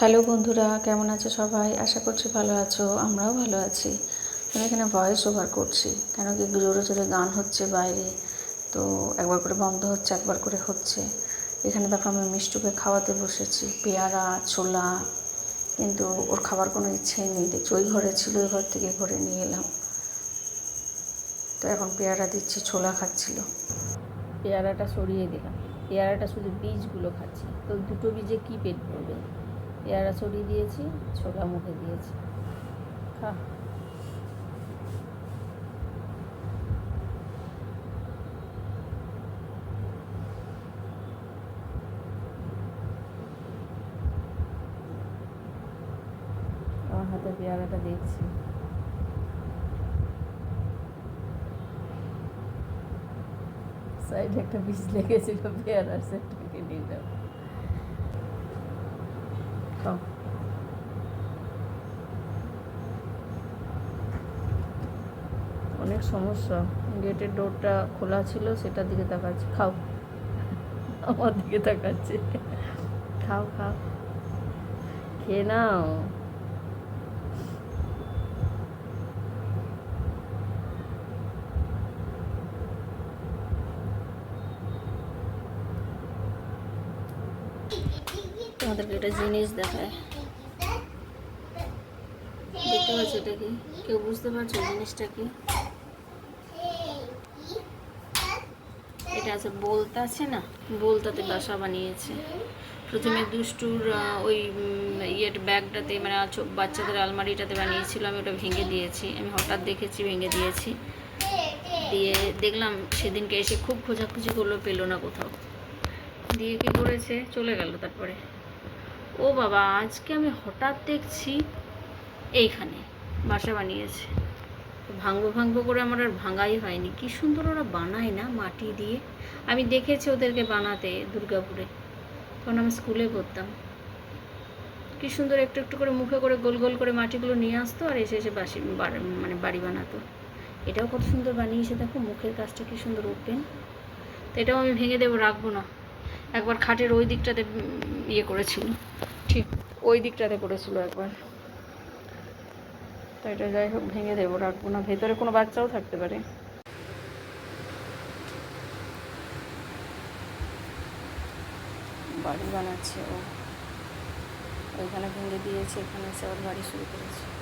Hello বন্ধুরা, কেমন আছো সবাই? আশা করছি ভালো আছো, আমরাও ভালো আছি। আমি এখানে ভয়েস ওভার করছি, কেন কি জোরে জোরে গান হচ্ছে বাইরে, তো একবার করে বন্ধ হচ্ছে, একবার করে হচ্ছে। এখানে দেখো আমি মিষ্টুকে খাওয়াতে বসেছি, পেয়ারা, ছোলা, কিন্তু ওর খাবার কোনো ইচ্ছেই নেই। দেখছি ওই ঘরে ছিল, ওই ঘর থেকে ঘরে নিয়ে এলাম। তো এখন পেয়ারা দিচ্ছি, ছোলা খাচ্ছিল। পেয়ারাটা সরিয়ে দিলাম। পেয়ারাটা শুধু বীজগুলো খাচ্ছি। তো দুটো বীজে কী পেট পড়বে পেয়ারা ছড়িয়ে দিয়েছি, ছোলা মুখে দিয়েছি। খা। হাতে পেয়ারাটা দেখছি। সাইডে একটা বীজ লেগেছিল, পেয়ারার সেটাকে নিলাম খাও অনেক সমস্যা। গেটের ডোরটা খোলা ছিল, সেটার দিকে তাকাচ্ছে। খাও। আমার দিকে তাকাচ্ছে। খাও খাও। খেয়ে নাও। তোমাদেরকে একটা জিনিস দেখায়। দেখতে পাচ্ছ এটা কি? কেউ বুঝতে পারছ জিনিসটা কি? এটা আছে বলতা, আছে না? বলতাতে বাসা বানিয়েছে। প্রথমে দুষ্টুর ওই ইয়ের ব্যাগটাতে মানে বাচ্চাদের আলমারিটাতে বানিয়েছিল, আমি ওটা ভেঙে দিয়েছি। আমি হঠাৎ দেখেছি, ভেঙে দিয়েছি। দিয়ে দেখলাম সেদিনকে এসে খুব খোঁজাখুঁজি করল, পেল না কোথাও। দিয়ে কি করেছে? চলে গেল তারপরে। ও বাবা, আজকে আমি হঠাৎ দেখছি এইখানে বাসা বানিয়েছে। তো ভাঙবো ভাঙবো করে আমার আর ভাঙাই হয়নি। কি সুন্দর ওরা বানায় না মাটি দিয়ে। আমি দেখেছি ওদেরকে বানাতে দুর্গাপুরে। তখন আমি স্কুলে পড়তাম। কি সুন্দর একটু একটু করে মুখে করে গোল গোল করে মাটিগুলো নিয়ে আসতো আর এসে এসে বাসি মানে বাড়ি বানাতো। এটাও কত সুন্দর বানিয়েছে। দেখো মুখের কাজটা কি সুন্দর ওপেন। তো এটাও আমি ভেঙে দেবো, রাখব না। একবার খাটের ওই দিকটাতে ইয়ে করেছিল। ঠিক, ওই দিকটাতে করেছিল একবার। তো এটা যাই হোক, ভেঙে দেবো, রাখব না। ভেতরে কোনো বাচ্চাও থাকতে পারে। বাড়ি বানাচ্ছে ও। ওইখানে ভেঙে দিয়েছে, এখানে এসে আবার বাড়ি শুরু করেছে।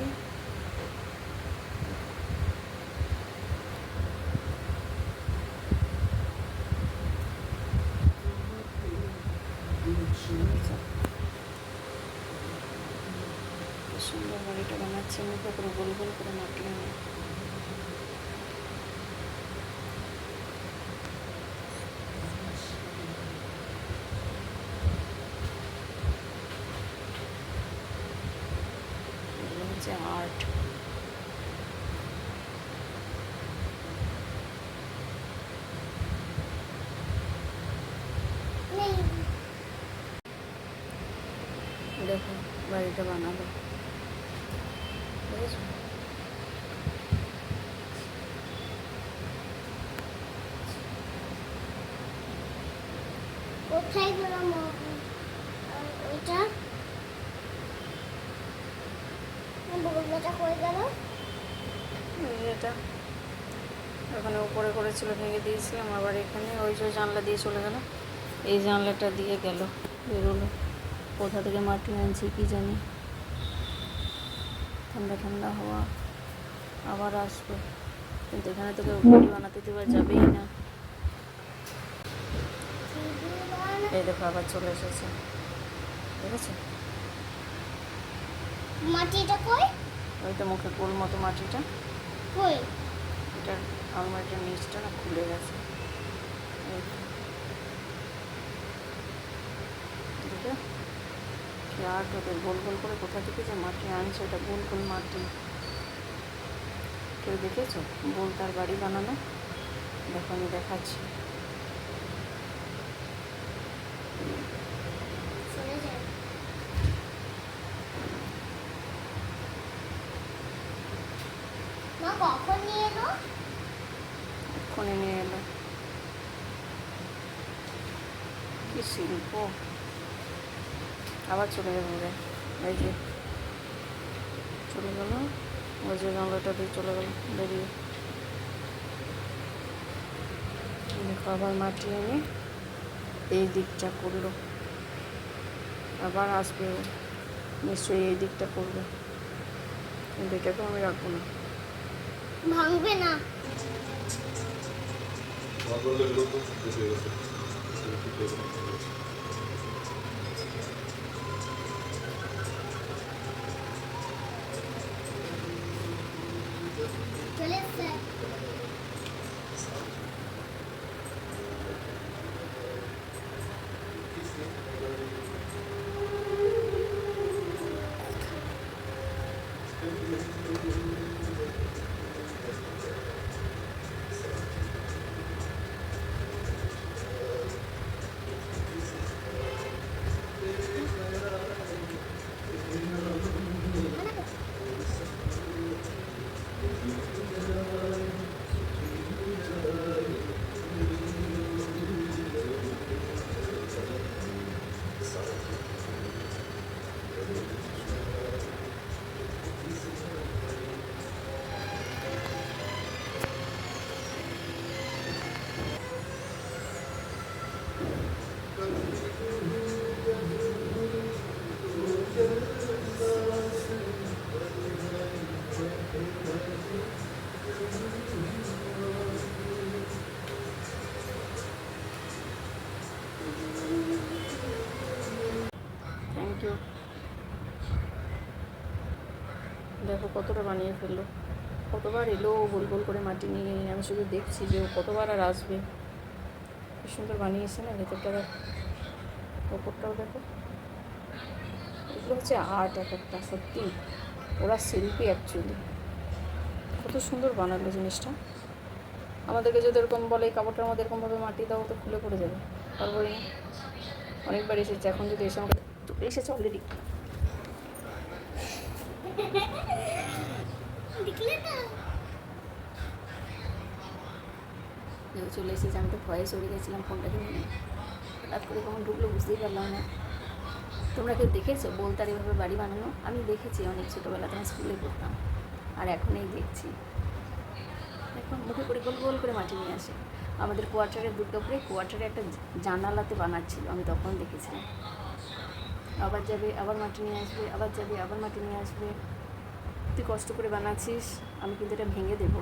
কি সুন্দর বাড়িটা বানাচ্ছে মুখে করে গোল গোল করে মাটি আনে এগুলো হচ্ছে আর্ট দেখো বাড়িটা বানালো বুঝেছ? কোথায় গেলাম ওইটা? বগলটা কই গেল? এটা। ওখানে উপরে করেছিল ভেঙে দিয়েছিলাম আবার এখানে ওই যে জানলা দিয়ে চলে গেল। এই জানলাটা দিয়ে গেল বেরোলো। কোথা থেকে মাটি আনছি কি জানি। ঠান্ডা ঠান্ডা হওয়া আবার আসবে। কিন্তু এখানে তো কেউ বাড়ি বানাতে দেওয়া যাবেই না। এই দেখো আবার চলে এসেছে। দেখেছ? মাটিটা কই? ওই তো মুখে গোল মতো মাটিটা। কই? এটার আলমারিটার নিচটা না খুলে গেছে। এই তো। কি ওদের গোল গোল করে কোথা থেকে যে মাটি আনছে ওটা গোল গোল মাটি কেউ দেখেছ? বল তার বাড়ি বানানো? দেখো আমি দেখাচ্ছি। কখন নিয়ে এলো? নিয়ে এলো। কি শিল্প? আবার চলে যাব রে। এই যে চলে গেল। ওই যে গামলাটা দিয়ে চলে গেল বেরিয়ে। দেখো আবার মাটি এনে এই দিকটা করল। আবার আসবে নিশ্চয়ই এই দিকটা করবে। কিন্তু এটাকেও আমি রাখব না। ভাঙবে না। হয়ে থ্যাংক দেখো কতটা বানিয়ে ফেলল। কতবার এলো গোল গোল করে মাটি নিয়ে, আমি শুধু দেখছি যে ও কতবার আর আসবে। কি সুন্দর বানিয়েছে না ভেতরটা দেখো ওপরটাও দেখো। এগুলো হচ্ছে আর্ট এক একটা, সত্যি। ওরা শিল্পী অ্যাকচুয়ালি কত সুন্দর বানালো জিনিসটা। আমাদেরকে যদি এরকম বলে কাপড়টার মধ্যে এরকমভাবে মাটি দাও, তো খুলে পড়ে যাবে। তারপরে অনেকবার এসেছে। এখন যদি এসে আমাকে এসেছে অলরেডি চলে এসেছে আমি তো ভয়ে চলে গেছিলাম ফোনটাকে নিয়ে। হঠাৎ করে কখন ঢুকলো বুঝতেই পারলাম না। তোমরা কেউ দেখেছ বলতার এভাবে বাড়ি বানানো? আমি দেখেছি অনেক ছোটোবেলাতে আমি স্কুলে পড়তাম। আর এখন এই দেখছি। এখন মুখে করে গোল গোল করে মাটি নিয়ে আসে। আমাদের কোয়ার্টারের দুর্গাপুরে কোয়ার্টারে একটা জানালাতে বানাচ্ছিল আমি তখন দেখেছিলাম। আবার যাবে, আবার মাটি নিয়ে আসবে, আবার যাবে, আবার মাটি নিয়ে আসবে। তুই কষ্ট করে বানাচ্ছিস, আমি কিন্তু এটা ভেঙে দেবো।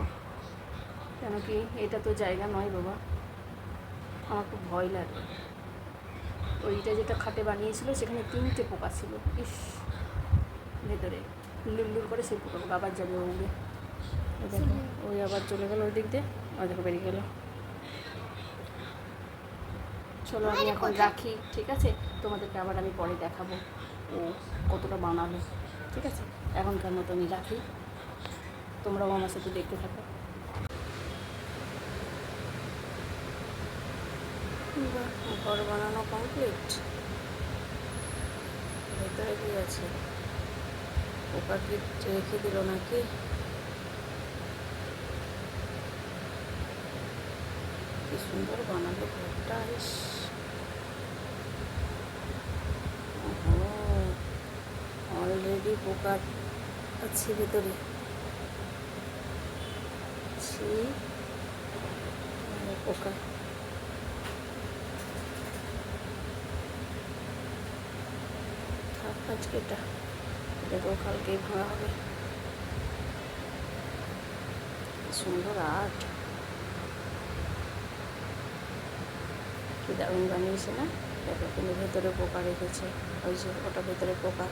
কেন কি? এটা তো জায়গা নয় বাবা। আমার খুব ভয় লাগে। ওইটা যেটা খাটে বানিয়েছিল, সেখানে তিনটে পোকা ছিল। ইস, ভেতরে লুল্লুর করে সেই পোকা আবার যাবে ও উড়ে ওই আবার চলে গেল ওই দিক দিয়ে। ওই দেখো, বেরিয়ে গেল। চলো আমি এখন রাখি ঠিক আছে? তোমাদেরকে আবার আমি পরে দেখাবো ও কতটা বানালো ঠিক আছে? এখনকার মতো আমি রাখি। তোমরাও আমার সাথে দেখতে থাকো। ঘর বানানো কমপ্লিট ভেতরে কি আছে? পোকা কি রেখে দিল নাকি? কি সুন্দর বানালো ঘরটা ইস। অলরেডি পোকা আছে ভেতরে। পোকা থাক আজকে এটা। এটাকেও কালকেই ভাঙা হবে। সুন্দর আর্ট। কি দারুণ বানিয়েছে না? দেখো, কিন্তু ভেতরে পোকা রেখেছে। ওই যে ওটা ভেতরে পোকা।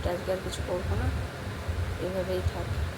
এটা আজকে আর কিছু করব না। এভাবেই থাক।